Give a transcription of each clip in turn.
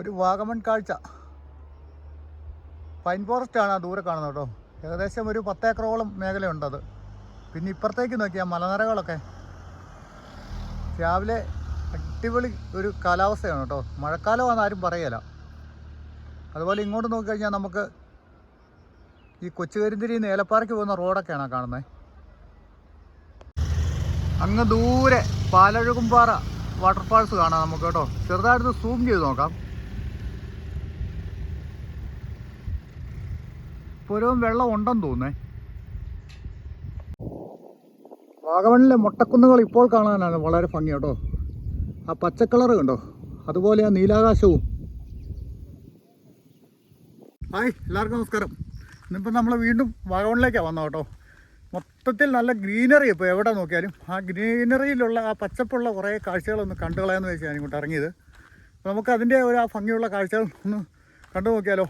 ഒരു വാഗമൺ കാഴ്ച. Pine forest ആണ് ആ ദൂരെ കാണുന്നത് കേട്ടോ. ഏകദേശം ഒരു പത്തേക്കറോളം അത് പിന്നെ ഇപ്പുറത്തേക്ക് നോക്കിയാൽ മലനിരകളൊക്കെ രാവിലെ അടിപൊളി ഒരു കാലാവസ്ഥയാണ് കേട്ടോ. മഴക്കാലമാണെന്ന് ആരും പറയല. അതുപോലെ ഇങ്ങോട്ട് നോക്കിക്കഴിഞ്ഞാൽ നമുക്ക് ഈ കൊച്ചുകരിന്തിരി ഏലപ്പാറയ്ക്ക് പോകുന്ന റോഡൊക്കെയാണ് കാണുന്നത്. അങ്ങ് ദൂരെ പാലഴുകുംപാറ വാട്ടർഫാൾസ് കാണാം നമുക്ക് കേട്ടോ. ചെറുതായിട്ട് സൂം ചെയ്ത് നോക്കാം. പുരവും വെള്ളം ഉണ്ടെന്ന് തോന്നേ വാഗമണിലെ മുട്ടക്കുന്നുകൾ ഇപ്പോൾ കാണാനാണ് വളരെ ഭംഗി കേട്ടോ. ആ പച്ചക്കളറ് കണ്ടോ? അതുപോലെ ആ നീലാകാശവും. ഹായ് എല്ലാവർക്കും നമസ്കാരം. ഇന്നിപ്പോൾ നമ്മൾ വീണ്ടും വാഗമണിലേക്കാണ് വന്നത് കേട്ടോ. മൊത്തത്തിൽ നല്ല ഗ്രീനറി ഇപ്പോൾ എവിടെ നോക്കിയാലും. ആ ഗ്രീനറിയിലുള്ള ആ പച്ചപ്പുള്ള കുറേ കാഴ്ചകളൊന്ന് കണ്ടു കളയാമെന്ന് വെച്ചാൽ ഇങ്ങോട്ട് ഇറങ്ങിയത്. അപ്പോൾ നമുക്ക് അതിന്റെ ഒരു ആ ഭംഗിയുള്ള കാഴ്ചകൾ ഒന്ന് കണ്ടു നോക്കിയാലോ.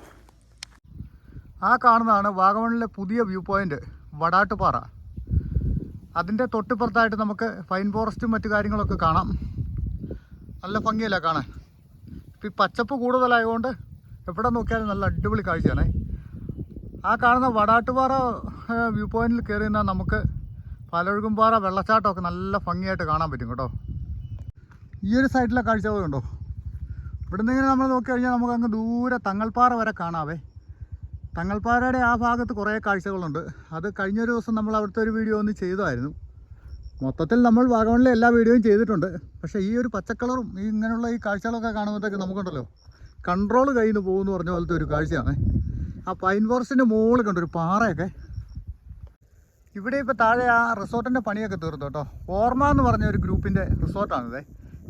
ആ കാണുന്നതാണ് വാഗമണിലെ പുതിയ വ്യൂ പോയിന്റ് വടാട്ടുപാറ. അതിന്റെ തൊട്ടിപ്പുറത്തായിട്ട് നമുക്ക് ഫൈൻ ഫോറസ്റ്റും മറ്റു കാര്യങ്ങളൊക്കെ കാണാം. നല്ല ഭംഗിയല്ല കാണാൻ? ഇപ്പം ഈ പച്ചപ്പ് കൂടുതലായതുകൊണ്ട് എവിടെ നോക്കിയാലും നല്ല അടിപൊളി കാഴ്ചയാണേ. ആ കാണുന്ന വടാട്ടുപാറ വ്യൂ പോയിന്റിൽ കയറി നിന്നാൽ നമുക്ക് പലൊഴുകുംപാറ വെള്ളച്ചാട്ടമൊക്കെ നല്ല ഭംഗിയായിട്ട് കാണാൻ പറ്റും കേട്ടോ. ഈ ഒരു സൈഡിലെ കാഴ്ച പോയി ഉണ്ടോ ഇവിടുന്ന് ഇങ്ങനെ നമ്മൾ നോക്കി കഴിഞ്ഞാൽ നമുക്ക് അങ്ങ് ദൂരെ തങ്ങൾപ്പാറ വരെ കാണാവേ. തങ്ങൾപ്പാറയുടെ ആ ഭാഗത്ത് കുറേ കാഴ്ചകളുണ്ട്. അത് കഴിഞ്ഞൊരു ദിവസം നമ്മൾ അവിടുത്തെ ഒരു വീഡിയോ ഒന്ന് ചെയ്തതായിരുന്നു. മൊത്തത്തിൽ നമ്മൾ വാഗമണിലെ എല്ലാ വീഡിയോയും ചെയ്തിട്ടുണ്ട്. പക്ഷേ ഈ ഒരു പച്ചക്കളറും ഈ ഇങ്ങനെയുള്ള ഈ കാഴ്ചകളൊക്കെ കാണുമ്പോഴത്തേക്ക് നമുക്കുണ്ടല്ലോ കൺട്രോൾ കയ്യിൽ നിന്ന് പോകുമെന്ന് പറഞ്ഞ പോലത്തെ ഒരു കാഴ്ചയാണ്. ആ പൈൻ ഫോറസ്റ്റിന്റെ മുകളിൽ കണ്ടൊരു പാറയൊക്കെ. ഇവിടെ ഇപ്പോൾ താഴെ ആ റിസോർട്ടിന്റെ പണിയൊക്കെ തീർത്തു കേട്ടോ. ഓർമ്മ എന്ന് പറഞ്ഞ ഒരു ഗ്രൂപ്പിന്റെ റിസോർട്ടാണിത്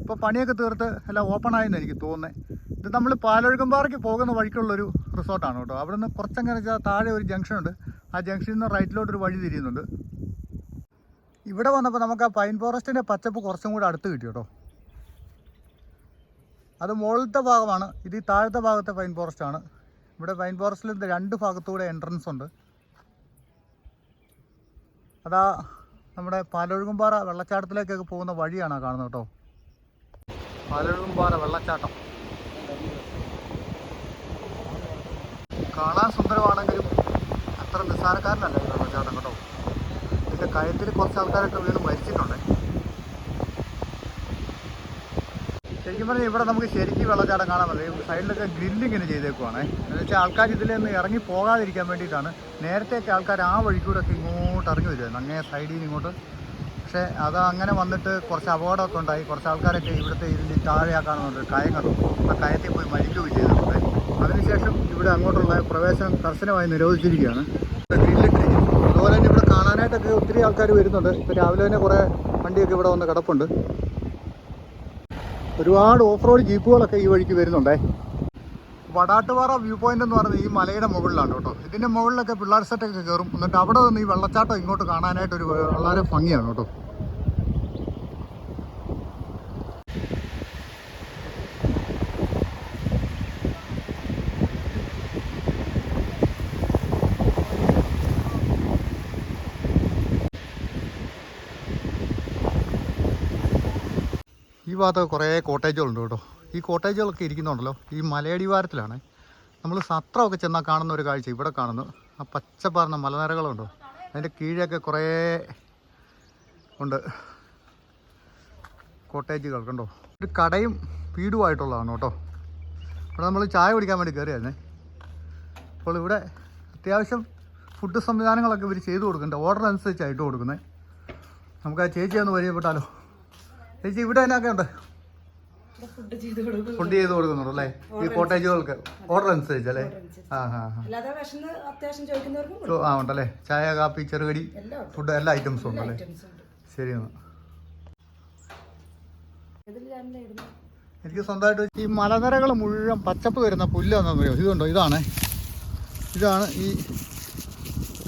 ഇപ്പോൾ പണിയൊക്കെ തീർത്ത് എല്ലാം ഓപ്പൺ ആയെന്ന് എനിക്ക് തോന്നുന്നത് ഇത് നമ്മൾ പാലൊഴുകമ്പാറയ്ക്ക് പോകുന്ന വഴിക്കുള്ളൊരു റിസോർട്ടാണ് കേട്ടോ. അവിടെ നിന്ന് കുറച്ചങ്ങനെ താഴെ ഒരു ജംഗ്ഷൻ ഉണ്ട് ആ ജംഗ്ഷനിൽ നിന്ന് റൈറ്റിലോട്ടൊരു വഴി തിരിയുന്നുണ്ട്. ഇവിടെ വന്നപ്പോൾ നമുക്ക് ആ പൈൻ ഫോറസ്റ്റിന്റെ പച്ചപ്പ് കുറച്ചും കൂടെ അടുത്ത് കിട്ടി കേട്ടോ. അത് മുകളിലത്തെ ഭാഗമാണ്. ഇത് ഈ താഴത്തെ ഭാഗത്തെ പൈൻ ഫോറസ്റ്റാണ്. ഇവിടെ പൈൻ ഫോറസ്റ്റിൽ രണ്ട് ഭാഗത്തൂടെ എൻട്രൻസ് ഉണ്ട്. അതാ നമ്മുടെ പാലൊഴുകുംപാറ വെള്ളച്ചാട്ടത്തിലേക്കൊക്കെ പോകുന്ന വഴിയാണ് കാണുന്നത് കേട്ടോ. പാലൊഴുകുംപാറ വെള്ളച്ചാട്ടം. കാണാൻ സുന്ദരമാണെങ്കിലും അത്ര നിസ്സാരക്കാരനല്ല ഈ വെള്ളച്ചാട്ടം കേട്ടോ. ഇതിന്റെ കയത്തിൽ കുറച്ച് ആൾക്കാരൊക്കെ വീണ് മരിച്ചിട്ടുണ്ട്. ശരിക്കും പറഞ്ഞാൽ ഇവിടെ നമുക്ക് ശരിക്കും വെള്ളച്ചാട്ടം കാണാൻ പറ്റില്ല സൈഡിലൊക്കെ ഗ്രില്ലിങ്ങനെ ചെയ്തേക്കുവാണേ. എന്ന് വെച്ചാൽ ആൾക്കാർ ഇതിൽ നിന്ന് ഇറങ്ങി പോകാതിരിക്കാൻ വേണ്ടിയിട്ടാണ്. നേരത്തെയൊക്കെ ആൾക്കാർ ആ വഴിക്കൂടൊക്കെ ഇങ്ങോട്ട് ഇറങ്ങി വരുമായിരുന്നു അങ്ങനെ സൈഡിൽ നിന്ന് ഇങ്ങോട്ട്. പക്ഷേ അത് അങ്ങനെ വന്നിട്ട് കുറച്ച് അപകടമൊക്കെ ഉണ്ടായി. കുറച്ച് ആൾക്കാരൊക്കെ ഇവിടുത്തെ ആ കയങ്ങളും കയം കണ്ടു. ആ കയത്തിൽ പോയി മരിക്കുകയും ചെയ്തിട്ടുണ്ട് അതിനുശേഷം ഇവിടെ അങ്ങോട്ടുള്ള പ്രവേശനം കർശനമായി നിരോധിച്ചിരിക്കുകയാണ്. ഗ്രില്ലിട്ടിരിക്കുന്നു അതുപോലെ തന്നെ ഇവിടെ കാണാനായിട്ടൊക്കെ ഒത്തിരി ആൾക്കാർ വരുന്നുണ്ട്. ഇപ്പോൾ രാവിലെ തന്നെ കുറേ വണ്ടിയൊക്കെ ഇവിടെ വന്ന് കിടപ്പുണ്ട്. ഒരുപാട് ഓഫ് റോഡ് ജീപ്പുകളൊക്കെ ഈ വഴിക്ക് വരുന്നുണ്ടേ. വടാട്ടുപാറ വ്യൂ പോയിന്റ് എന്ന് പറയുന്നത് ഈ മലയുടെ മുകളിലാണ് കേട്ടോ. ഇതിന്റെ മുകളിലൊക്കെ പിള്ളേർ സെറ്റൊക്കെ കയറും. എന്നിട്ട് അവിടെ നിന്ന് ഈ വെള്ളച്ചാട്ടം ഇങ്ങോട്ട് കാണാനായിട്ട് ഒരു വളരെ ഭംഗിയാണ് കേട്ടോ. ഭാഗത്തൊക്കെ കുറേ കോട്ടേജുകളുണ്ട് കേട്ടോ. ഈ കോട്ടേജുകളൊക്കെ ഇരിക്കുന്നുണ്ടല്ലോ. ഈ മലയടിവാരത്തിലാണ്. നമ്മൾ സത്രമൊക്കെ ചെന്നാൽ കാണുന്ന ഒരു കാഴ്ച ഇവിടെ കാണുന്നു. ആ പച്ചപ്പാർന്ന മലനിരകളുണ്ടോ? അതിന്റെ കീഴൊക്കെ കുറേ ഉണ്ട്. കോട്ടേജുകൾ കണ്ടോ? ഒരു കടയും വീടുമായിട്ടുള്ളതാണ് കേട്ടോ. ഇവിടെ നമ്മൾ ചായ കുടിക്കാൻ വേണ്ടി കയറിയായിരുന്നേ. അപ്പോൾ ഇവിടെ അത്യാവശ്യം ഫുഡ് സംവിധാനങ്ങളൊക്കെ ഇവർ ചെയ്തു കൊടുക്കുന്നുണ്ട്. ഓർഡർ അനുസരിച്ചായിട്ട് കൊടുക്കുന്നത് നമുക്ക് ആ ചേച്ചി ഒന്ന് പരിചയപ്പെട്ടാലോ? ചേച്ചി ഇവിടെ എന്നൊക്കെ ഉണ്ട് ഫുഡ് ചെയ്ത് കൊടുക്കുന്നുണ്ട് അല്ലേ? ഈ കോട്ടേജുകൾക്ക് ഓർഡർ അനുസരിച്ച്. അല്ലേ? ആ ഉണ്ടല്ലേ? ചായ കാപ്പി ചെറുകടി ഫുഡ് എല്ലാ ഐറ്റംസും ഉണ്ടല്ലേ ശരി എന്നാ. എനിക്ക് സ്വന്തമായിട്ട് ഈ മലനിരകൾ മുഴുവൻ പച്ചപ്പ് വരുന്ന പുല്ലാണെന്ന് പറയുമോ ഇതുണ്ടോ? ഇതാണ്. ഇതാണ് ഈ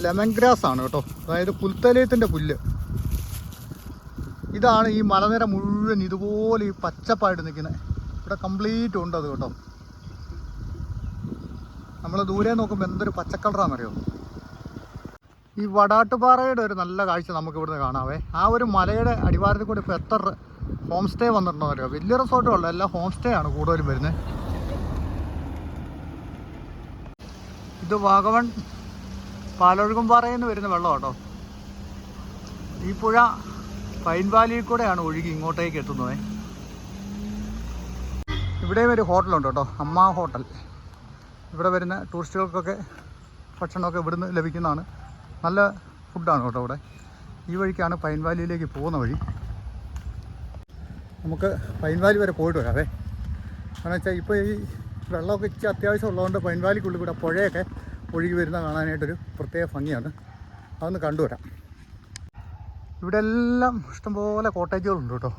ലെമൺ ഗ്രാസ് ആണ് കേട്ടോ. അതായത് പുൽത്തലയത്തിന്റെ പുല്ല്. ഇതാണ് ഈ മലനിര മുഴുവൻ ഇതുപോലെ ഈ പച്ചപ്പായിട്ട് നിൽക്കുന്നത്. ഇവിടെ കംപ്ലീറ്റ് ഉണ്ട് അത് കേട്ടോ. നമ്മൾ ദൂരെ നോക്കുമ്പോൾ എന്തൊരു പച്ചക്കളറാണെന്നറിയോ ഈ വടാട്ടുപാറയുടെ ഒരു നല്ല കാഴ്ച നമുക്ക് ഇവിടുന്ന് കാണാവേ. ആ ഒരു മലയുടെ അടിവാരത്തിൽ കൂടി ഇപ്പോൾ എത്ര ഹോം സ്റ്റേ വന്നിട്ടുണ്ടോ അറിയോ വലിയ റിസോർട്ടുകളല്ല എല്ലാം ഹോം സ്റ്റേ ആണ് കൂടുതലും വരുന്നത്. ഇത് വാഗവൺ പാലൊഴുകുംപാറയിൽ നിന്ന് വരുന്ന വെള്ളം കേട്ടോ. ഈ പുഴ പൈൻ വാലിയിൽ കൂടെയാണ് ഒഴുകി ഇങ്ങോട്ടേക്ക് എത്തുന്നത്. ഇവിടെ ഒരു ഹോട്ടലുണ്ട് കേട്ടോ അമ്മ ഹോട്ടൽ. ഇവിടെ വരുന്ന ടൂറിസ്റ്റുകൾക്കൊക്കെ ഭക്ഷണമൊക്കെ ഇവിടുന്ന് ലഭിക്കുന്നതാണ്. നല്ല ഫുഡാണ് കേട്ടോ ഇവിടെ. ഈ വഴിക്കാണ് പൈൻ വാലിയിലേക്ക് പോകുന്ന വഴി. നമുക്ക് പൈൻ വാലി വരെ പോയിട്ട് വരാവേ കാരണം വെച്ചാൽ ഇപ്പോൾ ഈ വെള്ളമൊക്കെ ഇച്ചിരി അത്യാവശ്യം ഉള്ളതുകൊണ്ട് പൈൻ വാലിക്കുള്ളിൽ കൂടെ പുഴയൊക്കെ ഒഴുകി വരുന്ന കാണാനായിട്ടൊരു പ്രത്യേക ഭംഗിയാണ്. അതൊന്ന് കണ്ടുവരാം. ഇവിടെ എല്ലാം ഇഷ്ടംപോലെ കോട്ടേജുകളുണ്ട് കേട്ടോ.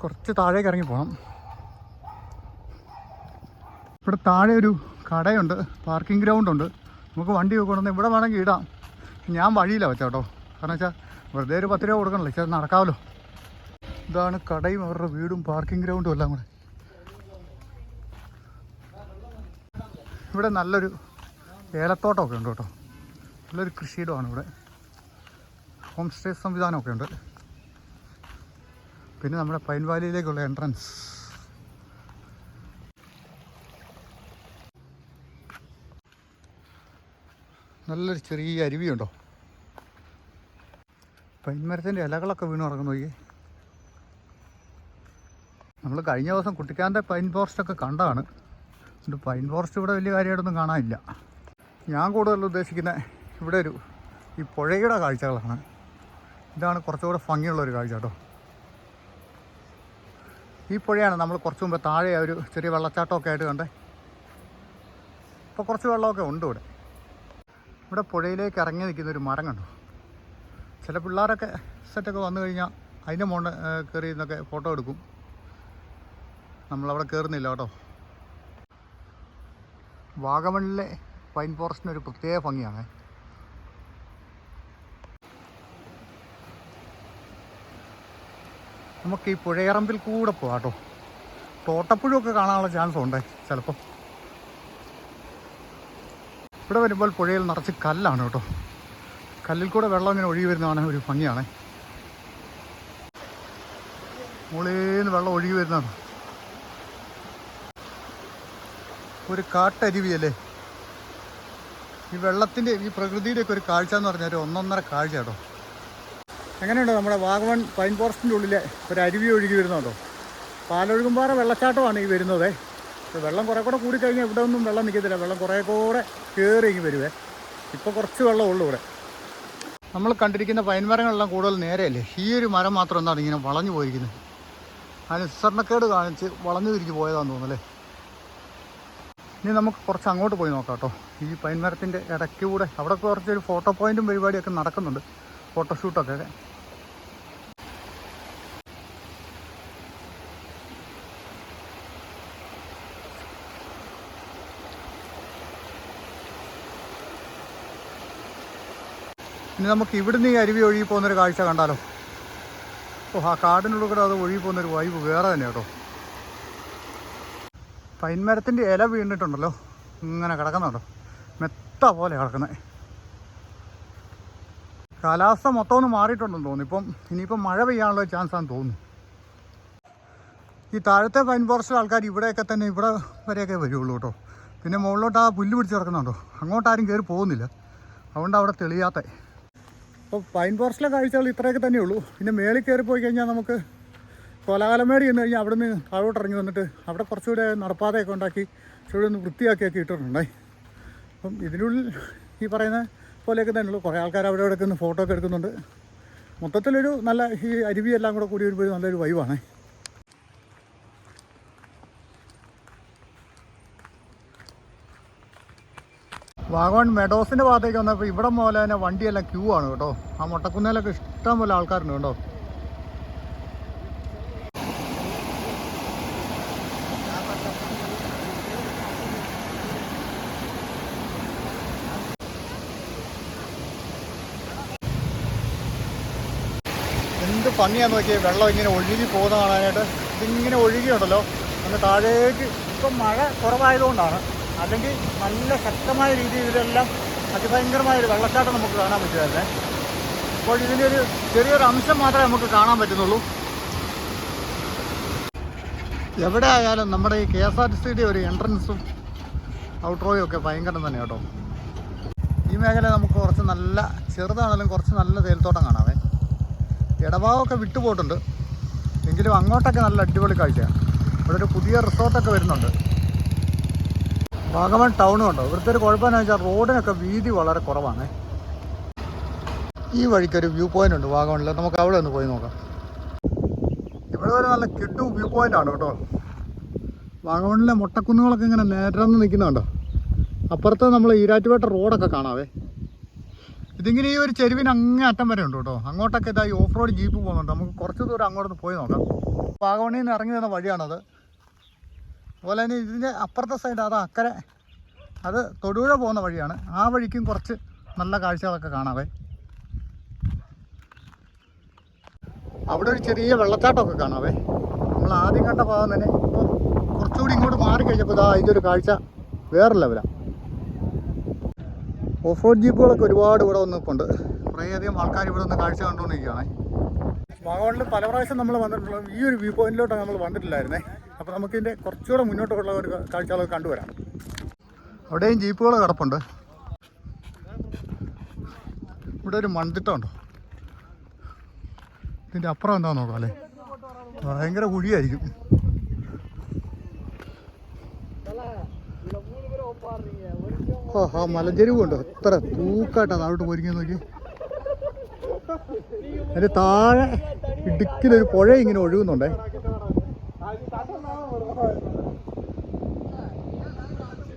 കുറച്ച് താഴേക്ക് ഇറങ്ങി പോകണം ഇവിടെ താഴെ ഒരു കടയുണ്ട് പാർക്കിംഗ് ഗ്രൗണ്ട് ഉണ്ട് നമുക്ക് വണ്ടി കൊണ്ടുവന്ന് ഇവിടെ വേണമെങ്കിൽ ഇടാം. ഞാൻ വഴിയില്ല വെച്ചാ കേട്ടോ. കാരണം വെച്ചാൽ വെറുതെ ഒരു പത്ത് രൂപ കൊടുക്കണല്ലോ ചേച്ചി നടക്കാമല്ലോ. ഇതാണ് കടയും അവരുടെ വീടും പാർക്കിംഗ് ഗ്രൗണ്ടും എല്ലാം കൂടെ. ഇവിടെ നല്ലൊരു ഏലത്തോട്ടമൊക്കെ ഉണ്ട് കേട്ടോ. നല്ലൊരു കൃഷിയിടമാണ് ഇവിടെ. ഹോം സ്റ്റേ സംവിധാനമൊക്കെ ഉണ്ട്. പിന്നെ നമ്മുടെ പൈൻ വാലിയിലേക്കുള്ള എൻട്രൻസ് നല്ലൊരു ചെറിയ അരുവിയുണ്ടോ പൈൻമരത്തിന്റെ ഇലകളൊക്കെ വീണ് ഇറങ്ങുന്നു ഈ നമ്മൾ കഴിഞ്ഞ ദിവസം കുട്ടിക്കാന്റെ പൈൻ ഫോറസ്റ്റൊക്കെ കണ്ടതാണ്. എന്നിട്ട് പൈൻ ഫോറസ്റ്റ് ഇവിടെ വലിയ കാര്യമായിട്ടൊന്നും കാണാനില്ല. ഞാൻ കൂടുതൽ ഉദ്ദേശിക്കുന്ന ഇവിടെ ഒരു ഈ പുഴയുടെ കാഴ്ചകളാണ്. ഇതാണ് കുറച്ചുകൂടെ ഭംഗിയുള്ള ഒരു കാഴ്ച കേട്ടോ. ഈ പുഴയാണ് നമ്മൾ കുറച്ച് മുമ്പ് താഴെ ഒരു ചെറിയ വെള്ളച്ചാട്ടമൊക്കെ ആയിട്ട് കണ്ടേ. ഇപ്പോൾ കുറച്ച് വെള്ളമൊക്കെ ഉണ്ട് ഇവിടെ. ഇവിടെ പുഴയിലേക്ക് ഇറങ്ങി നിൽക്കുന്ന ഒരു മരം കണ്ടു? ചില പിള്ളേരൊക്കെ സെറ്റൊക്കെ വന്നു കഴിഞ്ഞാൽ അതിന്റെ മോണ്ട് കയറി നിന്നൊക്കെ ഫോട്ടോ എടുക്കും. നമ്മളവിടെ കയറുന്നില്ല കേട്ടോ. വാഗമണിലെ പൈൻ ഫോറസ്റ്റിന് ഒരു പ്രത്യേക ഭംഗിയാണ്. നമുക്ക് ഈ പുഴയറമ്പിൽ കൂടെ പോകാം കേട്ടോ തോട്ടപ്പുഴയൊക്കെ കാണാനുള്ള ചാൻസ് ഉണ്ട് ചിലപ്പോൾ ഇവിടെ വരുമ്പോൾ പുഴയിൽ നിറച്ച് കല്ലാണ് കേട്ടോ. കല്ലിൽ കൂടെ വെള്ളം ഇങ്ങനെ ഒഴുകി വരുന്നതാണ് ഒരു ഭംഗിയാണ്. മുകളിൽ വെള്ളം ഒഴുകി വരുന്നതാണ്. ഒരു കാട്ടരുവിയല്ലേ? ഈ വെള്ളത്തിന്റെ ഈ പ്രകൃതിയുടെ ഒക്കെ ഒരു കാഴ്ച എന്ന് പറഞ്ഞാൽ ഒരു ഒന്നൊന്നര കാഴ്ച കേട്ടോ. എങ്ങനെയുണ്ടോ നമ്മുടെ വാഗമൺ പൈൻ ഫോറസ്റ്റിന്റെ ഉള്ളിലെ ഒരു അരുവി ഒഴുകി വരുന്നുണ്ടോ? പാലൊഴുകുമ്പാറ വെള്ളച്ചാട്ടമാണ് ഈ വരുന്നത്. വെള്ളം കുറേ കൂടെ കൂടിക്കഴിഞ്ഞാൽ ഇവിടെ ഒന്നും വെള്ളം നിൽക്കത്തില്ല. വെള്ളം കുറേ കൂടെ കയറി ഇങ്ങ് വരുവേ. ഇപ്പോൾ കുറച്ച് വെള്ളം ഉള്ളൂ ഇവിടെ. നമ്മൾ കണ്ടിരിക്കുന്ന പൈൻ മരങ്ങളെല്ലാം കൂടുതൽ നേരെയല്ലേ? ഈ ഒരു മരം മാത്രം എന്താണ് ഇങ്ങനെ വളഞ്ഞു പോയിരിക്കുന്നത്? അതിന് സ്വർണക്കേട് കാണിച്ച് വളഞ്ഞു തിരിഞ്ഞ് പോയതാണെന്ന് തോന്നുന്നല്ലേ ഇനി നമുക്ക് കുറച്ച് അങ്ങോട്ട് പോയി നോക്കാം കേട്ടോ. ഈ പൈൻ മരത്തിന്റെ ഇടയ്ക്ക് കൂടെ അവിടെ കുറച്ചൊരു ഫോട്ടോ പോയിന്റും പരിപാടിയൊക്കെ നടക്കുന്നുണ്ട്. ഫോട്ടോഷൂട്ടൊക്കെ ഇനി നമുക്ക് ഇവിടുന്ന് ഈ അരുവി ഒഴുകി പോകുന്നൊരു കാഴ്ച കണ്ടാലോ. ഓ ആ കാടിനുള്ളിൽ കൂടെ അത് ഒഴുകി പോകുന്നൊരു വൈബ് വേറെ തന്നെ കേട്ടോ. പൈൻമരത്തിന്റെ ഇല വീണിട്ടുണ്ടല്ലോ. ഇങ്ങനെ കിടക്കുന്നുണ്ടോ. മെത്ത പോലെ കിടക്കുന്നത് കാലാവസ്ഥ മൊത്തം ഒന്ന് മാറിയിട്ടുണ്ടെന്ന് തോന്നുന്നു. ഇപ്പം ഇനിയിപ്പം മഴ പെയ്യാനുള്ള ചാൻസ് ആണെന്ന് തോന്നുന്നു. ഈ താഴത്തെ പൈൻ ഫോറസ്റ്റിലെ ആൾക്കാർ ഇവിടെയൊക്കെ തന്നെ ഇവിടെ വരെയൊക്കെ വരുള്ളൂ കേട്ടോ. പിന്നെ മുകളിലോട്ട് ആ പുല്ല് പിടിച്ച് കിടക്കുന്നുണ്ടോ? അങ്ങോട്ടാരും കയറി പോകുന്നില്ല. അതുകൊണ്ട് അവിടെ തെളിയാത്ത. അപ്പോൾ പൈൻ ഫോറസ്റ്റിലെ കാഴ്ചകൾ ഇത്രയൊക്കെ തന്നെയുള്ളൂ. പിന്നെ മേളിൽ കയറി പോയി കഴിഞ്ഞാൽ നമുക്ക് കോലാകാലമേടി എന്ന് കഴിഞ്ഞാൽ അവിടെ നിന്ന് താഴോട്ട് ഇറങ്ങി വന്നിട്ട് അവിടെ കുറച്ചുകൂടെ നടപ്പാതയൊക്കെ ഉണ്ടാക്കി ചുവടെ ഒന്ന് വൃത്തിയാക്കിയൊക്കെ ഇട്ടിട്ടുണ്ടേ അപ്പം ഇതിനുള്ളിൽ ഈ പറയുന്ന പോലെയൊക്കെ തന്നെയുള്ളൂ. കുറേ ആൾക്കാർ അവിടെ ഇവിടെ നിന്ന് ഫോട്ടോ ഒക്കെ എടുക്കുന്നുണ്ട്. മൊത്തത്തിലൊരു നല്ല ഈ അരുവി എല്ലാം കൂടെ കൂടി വരുമ്പോൾ നല്ലൊരു വൈവാണ് വാഗോൺ മെഡോസിന്റെ ഭാഗത്തേക്ക് വന്നപ്പോൾ ഇവിടെ പോലെ തന്നെ വണ്ടിയെല്ലാം ക്യൂ ആണ് കേട്ടോ. ആ മുട്ടക്കുന്നതിലൊക്കെ ഇഷ്ടം പോലെ ആൾക്കാരുണ്ട് കേട്ടോ. ഭംഗിയാന്ന് നോക്കിയാൽ വെള്ളം ഇങ്ങനെ ഒഴുകി പോകുന്ന കാണാനായിട്ട്. ഇതിങ്ങനെ ഒഴുകിയുണ്ടല്ലോ. അന്ന് താഴേക്ക് ഇപ്പം മഴ കുറവായതുകൊണ്ടാണ്. അല്ലെങ്കിൽ നല്ല ശക്തമായ രീതിയിൽ ഇതെല്ലാം അതിഭയങ്കരമായൊരു വെള്ളച്ചാട്ടം നമുക്ക് കാണാൻ പറ്റുമായിരുന്നേ അപ്പോൾ ഇതിന്റെ ഒരു ചെറിയൊരു അംശം മാത്രമേ നമുക്ക് കാണാൻ പറ്റുന്നുള്ളൂ. എവിടെ ആയാലും നമ്മുടെ ഈ കെ എസ് ആർ ടി സിയുടെ ഒരു എൻട്രൻസും ഔട്ട്രോയും ഒക്കെ ഭയങ്കരം തന്നെ കേട്ടോ. ഈ മേഖല നമുക്ക് കുറച്ച് നല്ല ചെറുതാണെങ്കിലും കുറച്ച് നല്ല തേൽത്തോട്ടം കാണാവേ. ഇടഭാഗമൊക്കെ വിട്ടുപോയിട്ടുണ്ട്. എങ്കിലും അങ്ങോട്ടൊക്കെ നല്ല അടിപൊളി കാഴ്ചയാണ്. ഇവിടെ ഒരു പുതിയ റിസോർട്ടൊക്കെ വരുന്നുണ്ട്. വാഗമൺ ടൗണും ഉണ്ടോ ഇവിടുത്തെ ഒരു കുഴപ്പമെന്ന് വെച്ചാൽ റോഡിനൊക്കെ വീതി വളരെ കുറവാണ്. ഈ വഴിക്കൊരു വ്യൂ പോയിന്റ് ഉണ്ട് വാഗമണിൽ നമുക്ക് അവിടെ ഒന്ന് പോയി നോക്കാം. ഇവിടെ ഒരു നല്ല കിട്ടു വ്യൂ പോയിന്റ് ആണ് കേട്ടോ. വാഗമണിലെ മുട്ടക്കുന്നുകളൊക്കെ ഇങ്ങനെ നേരന്ന് നിൽക്കുന്നുണ്ടോ. അപ്പുറത്ത് നമ്മൾ ഈരാറ്റുപേട്ട റോഡൊക്കെ കാണാവേ. ഇതിങ്ങനെ ഈ ഒരു ചെരുവിന് അങ്ങേ അറ്റം വരെ ഉണ്ട് കേട്ടോ. അങ്ങോട്ടൊക്കെ ഇതായി ഓഫ് റോഡ് ജീപ്പ് പോകുന്നുണ്ട്. നമുക്ക് കുറച്ച് ദൂരം അങ്ങോട്ട് പോയി നോക്കാം. വാഗവണിയിൽ നിന്ന് ഇറങ്ങി തന്ന വഴിയാണത്. അതുപോലെ തന്നെ ഇതിന്റെ അപ്പുറത്തെ സൈഡ് അത് അക്കരെ അത് തൊടുപുഴ പോകുന്ന വഴിയാണ്. ആ വഴിക്കും കുറച്ച് നല്ല കാഴ്ചകളൊക്കെ കാണാവേ അവിടെ ഒരു ചെറിയ വെള്ളച്ചാട്ടമൊക്കെ കാണാവേ നമ്മൾ ആദ്യം കണ്ട ഭാഗം തന്നെ. ഇപ്പോൾ കുറച്ചുകൂടി ഇങ്ങോട്ട് മാറി കഴിഞ്ഞപ്പോൾ ഇതാ ഒരു കാഴ്ച വേറെ ലെവലാണ് ഓഫ് റോഡ് ജീപ്പുകളൊക്കെ ഒരുപാട് ഇവിടെ വന്ന് കുറേയധികം ആൾക്കാർ ഇവിടെ നിന്ന് കാഴ്ച കണ്ടുകൊണ്ടിരിക്കുകയാണ്. വാഗോണിൽ പല പ്രാവശ്യം നമ്മൾ വന്നിട്ടുള്ള ഈ ഒരു വ്യൂ പോയിന്റിലോട്ടാണ് നമ്മൾ വന്നിട്ടില്ലായിരുന്നേ. അപ്പോൾ നമുക്കിതിന്റെ കുറച്ചുകൂടെ മുന്നോട്ടുള്ള ഒരു കാഴ്ചകളൊക്കെ കണ്ടുവരാം. അവിടെയും ജീപ്പുകൾ കിടപ്പുണ്ട്. ഇവിടെ ഒരു മൺതിട്ടമുണ്ടോ ഇതിന്റെ അപ്പുറം എന്താ നോക്കാം അല്ലേ? ഭയങ്കര കുഴിയായിരിക്കും. ഓ ആ മലഞ്ചെരിവുണ്ടോ എത്ര തൂക്കായിട്ടാണ് താഴോട്ട് പോയിരിക്കാൻ നോക്കി. അതിന്റെ താഴെ ഇടുക്കിലൊരു പുഴ ഇങ്ങനെ ഒഴുകുന്നുണ്ടേ.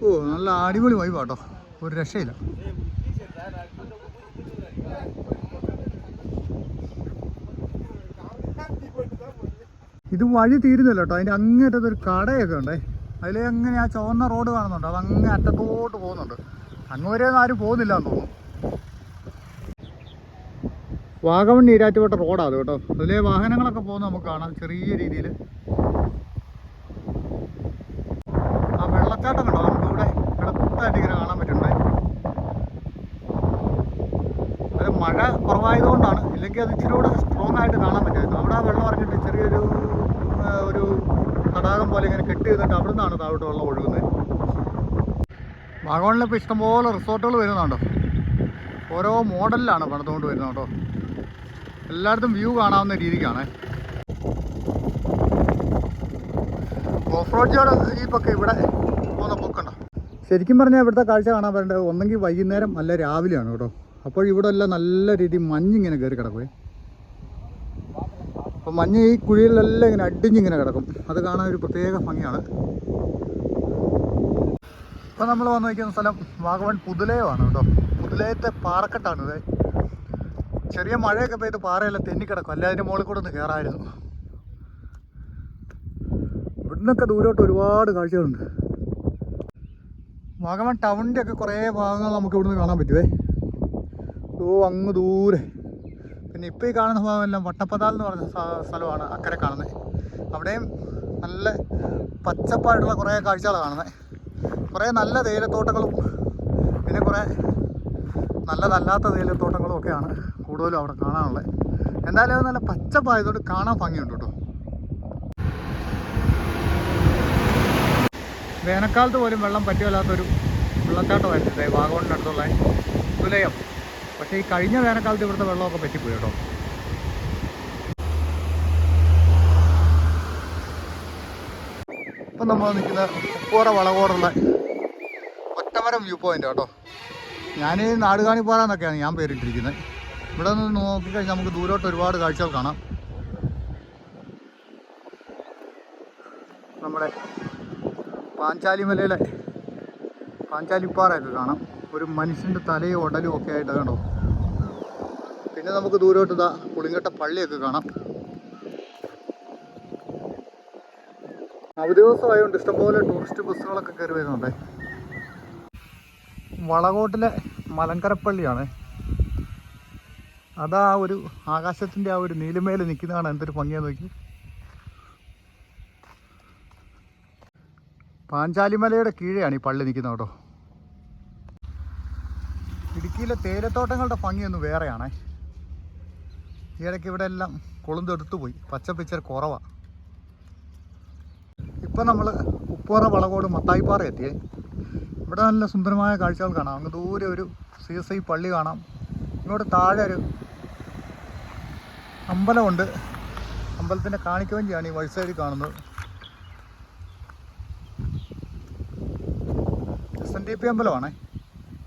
ഓ നല്ല അടിപൊളി വൈബ് ആട്ടോ. ഒരു രക്ഷയില്ല. ഇത് വഴി തീരുന്നില്ല കേട്ടോ അതിന്റെ അങ്ങേറ്റത്തൊരു കടയൊക്കെ ഉണ്ടേ. അതിൽ അങ്ങനെ ആ ചുവന്ന റോഡ് കാണുന്നുണ്ട് അത് അങ്ങേ അറ്റത്തോട്ട് പോകുന്നുണ്ട്. അങ്ങ് വരെ ആരും പോകുന്നില്ല എന്ന് തോന്നുന്നു. വാഗമൺ നീരാറ്റുപെട്ട റോഡാണ് കേട്ടോ. അതിലെ വാഹനങ്ങളൊക്കെ പോകുന്നത് നമുക്ക് കാണാം ചെറിയ രീതിയിൽ ആ വെള്ളച്ചാട്ടം കണ്ടോ? നമുക്ക് ഇവിടെ കിടത്തായിട്ട് ഇങ്ങനെ കാണാൻ പറ്റുന്നുണ്ട് അത് മഴ കുറവായതുകൊണ്ടാണ്. ഇല്ലെങ്കിൽ അത് ഇച്ചിരി കൂടെ സ്ട്രോങ് ആയിട്ട് കാണാൻ പറ്റുമായിരുന്നു അവിടെ ആ വെള്ളം ഇറങ്ങിയിട്ട് ചെറിയൊരു ആ, ഒരു തടാകം പോലെ ഇങ്ങനെ കെട്ടി നിന്നിട്ട് അവിടെ നിന്നാണ് താഴോട്ട് വെള്ളം ഒഴുകുന്നത് വാഗോണിൽ ഇപ്പോൾ ഇഷ്ടംപോലെ റിസോർട്ടുകൾ വരുന്നുണ്ടോ? ഓരോ മോഡലിലാണ് പണിതുകൊണ്ട് വരുന്നത് കേട്ടോ. എല്ലായിടത്തും വ്യൂ കാണാവുന്ന രീതിക്കാണ്. ഓഫ് റോഡ് ജീപ്പൊക്കെ ഇവിടെ പോകുന്ന പൊക്കുണ്ടോ? ശരിക്കും പറഞ്ഞാൽ ഇവിടുത്തെ കാഴ്ച കാണാൻ പറ്റേണ്ടത് ഒന്നെങ്കിൽ വൈകുന്നേരം അല്ല രാവിലെയാണ് കേട്ടോ. അപ്പോൾ ഇവിടെ എല്ലാം നല്ല രീതിയിൽ മഞ്ഞിങ്ങനെ കയറി കിടക്കുവേ. അപ്പോൾ മഞ്ഞ് ഈ കുഴികളിലെല്ലാം ഇങ്ങനെ അടിഞ്ഞിങ്ങനെ കിടക്കും. അത് കാണാൻ ഒരു പ്രത്യേക ഭംഗിയാണ്. ഇപ്പം നമ്മൾ വന്ന് നിൽക്കുന്ന സ്ഥലം വാഗവൺ പുതുലയമാണ് കേട്ടോ. പുതുലയത്തെ പാറക്കെട്ടാണിത് ചെറിയ മഴയൊക്കെ പെയ്ത് പാറയെല്ലാം തെന്നിക്കിടക്കും അല്ല അതിന്റെ മുകളിൽ കൂടെ ഒന്ന് കയറായിരുന്നു ഇവിടുന്നൊക്കെ ദൂരോട്ട് ഒരുപാട് കാഴ്ചകളുണ്ട്. വാഗമൺ ടൗണിന്റെ ഒക്കെ കുറേ ഭാഗങ്ങൾ നമുക്ക് ഇവിടുന്ന് കാണാൻ പറ്റുമേ ഓ അങ്ങ് ദൂരെ. പിന്നെ ഇപ്പോൾ ഈ കാണുന്ന ഭാഗമെല്ലാം വട്ടപ്പതാൽ എന്ന് പറഞ്ഞ സ്ഥ- സ്ഥലമാണ് അക്കരെ കാണുന്നത് അവിടെയും നല്ല പച്ചപ്പായിട്ടുള്ള കുറേ കാഴ്ചകളാണ് കാണുന്നത് കുറേ നല്ല തേയിലത്തോട്ടങ്ങളും പിന്നെ കുറേ നല്ലതല്ലാത്ത തേയിലത്തോട്ടങ്ങളും ഒക്കെയാണ് കൂടുതലും അവിടെ കാണാനുള്ളത് എന്തായാലും നല്ല പച്ചപ്പായതുകൊണ്ട് കാണാൻ ഭംഗിയുണ്ട് കേട്ടോ. വേനൽക്കാലത്ത് പോലും വെള്ളം പറ്റിയല്ലാത്തൊരു വെള്ളച്ചാട്ടമായിരുന്നു ദേ വാഗോണിനടുത്തുള്ള തുലയം പക്ഷേ ഈ കഴിഞ്ഞ വേനൽക്കാലത്ത് ഇവിടുത്തെ വെള്ളമൊക്കെ പറ്റിപ്പോയി കേട്ടോ. ഇപ്പം നമ്മൾ നിൽക്കുന്ന ഉപ്പോറ വളകോടുള്ള ഒറ്റമരം വ്യൂ പോയിന്റ് കേട്ടോ. ഞാൻ നാടുകാണിപ്പാറ എന്നൊക്കെയാണ് ഞാൻ പേരിട്ടിരിക്കുന്നത്. ഇവിടെ നിന്ന് നോക്കിക്കഴിഞ്ഞാൽ നമുക്ക് ദൂരോട്ട് ഒരുപാട് കാഴ്ചകൾ കാണാം. നമ്മുടെ പാഞ്ചാലിമലയിലെ പാഞ്ചാലിപ്പാറയൊക്കെ കാണാം. ഒരു മനുഷ്യന്റെ തലയും ഉടലും ഒക്കെ ആയിട്ട് കണ്ടോ? പിന്നെ നമുക്ക് ദൂരോട്ട് ഇതാ പുളിങ്കട്ട പള്ളിയൊക്കെ കാണാം. അവധി ദിവസമായതുകൊണ്ട് ഇഷ്ടംപോലെ ടൂറിസ്റ്റ് ബസ്സുകളൊക്കെ കയറി വരുന്നുണ്ട്. വളകോട്ടിലെ മലങ്കരപ്പള്ളിയാണ്. അതാ ഒരു ആകാശത്തിന്റെ ആ ഒരു നീലിമേൽ നിൽക്കുന്നതാണ് എന്തൊരു ഭംഗിയാന്ന് നോക്കി. പാഞ്ചാലിമലയുടെ കീഴെയാണ് ഈ പള്ളി നിൽക്കുന്നത് കേട്ടോ. ഇടുക്കിയിലെ തേയിലത്തോട്ടങ്ങളുടെ ഭംഗിയൊന്ന് വേറെയാണേ. ഇടയ്ക്ക് ഇവിടെ എല്ലാം കൊളുന്തെടുത്തു പോയി. പച്ചപ്പിച്ചർ കുറവാണ് ഇപ്പം നമ്മൾ ഉപ്പോറ വളകോട് മത്തായിപ്പാറ എത്തിയേ. ഇവിടെ നല്ല സുന്ദരമായ കാഴ്ചകൾ കാണാം. അങ്ങ് ദൂരെ ഒരു സി എസ് ഐ പള്ളി കാണാം. ഇങ്ങോട്ട് താഴെ ഒരു അമ്പലമുണ്ട്. അമ്പലത്തിന്റെ കാണിക്കവഞ്ചിയാണ് ഈ വഴി സൈഡിൽ കാണുന്നത്. എസ് എൻ ഡി പി അമ്പലമാണേ.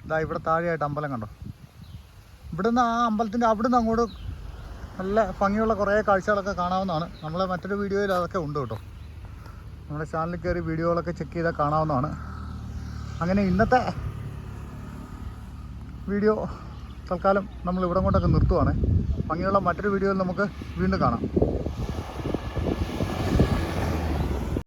ഇതാ ഇവിടെ താഴെയായിട്ട് അമ്പലം കണ്ടോ? ഇവിടുന്ന് ആ അമ്പലത്തിന്റെ അവിടുന്ന് അങ്ങോട്ട് നല്ല ഭംഗിയുള്ള കുറേ കാഴ്ചകളൊക്കെ കാണാവുന്നതാണ്. നമ്മളെ മറ്റൊരു വീഡിയോയിൽ അതൊക്കെ ഉണ്ട് കേട്ടോ. നമ്മുടെ ചാനലിൽ കയറി വീഡിയോകളൊക്കെ ചെക്ക് ചെയ്താൽ കാണാവുന്നതാണ്. അങ്ങനെ ഇന്നത്തെ വീഡിയോ തൽക്കാലം നമ്മൾ ഇവിടെ കൊണ്ടൊക്കെ നിർത്തുവാണ്. ഭംഗിയുള്ള മറ്റൊരു വീഡിയോയിൽ നമുക്ക് വീണ്ടും കാണാം.